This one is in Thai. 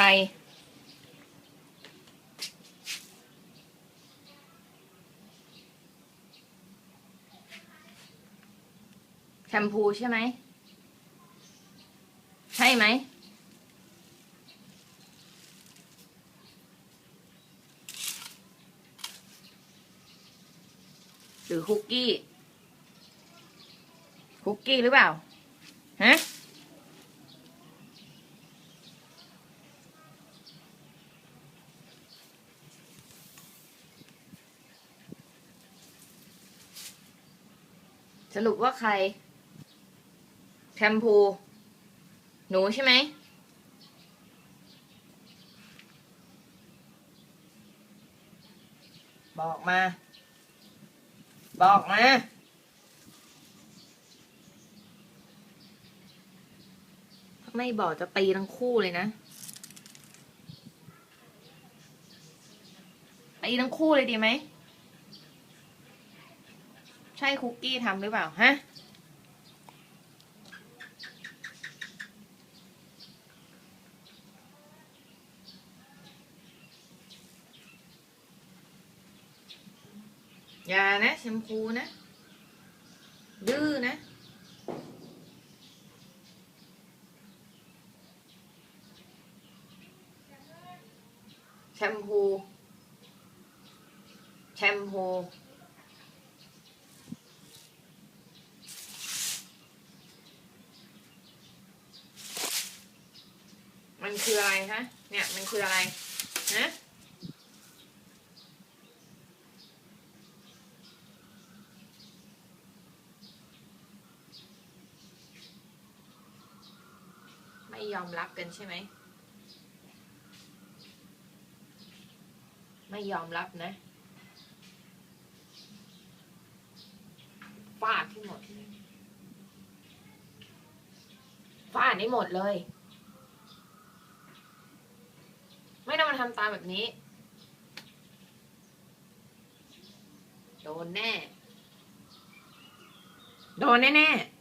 ร แชมพูใช่ไหม ใช่ไหมหรือคุกกี้ คุกกี้หรือเปล่า ฮะ รุปว่าใครแชมพู หนูใช่ไหม บอกมา บอกมาไม่บอกจะตีทั้งคู่เลยนะ ตีทั้งคู่เลยดีไหม ใช่คุกกี้ทำหรือเปล่า ฮะ อย่านะแชมพูนะ ดื้อนะแชมพูแชมพู คืออะไรฮะเนี่ยมันคืออะไรฮะไม่ยอมรับกันใช่ไหมไม่ยอมรับนะฟาดที่หมดเลยฟาดให้หมดเลย ไม่ต้องมาทำตามแบบนี้ โดนแน่ โดนแน่ๆ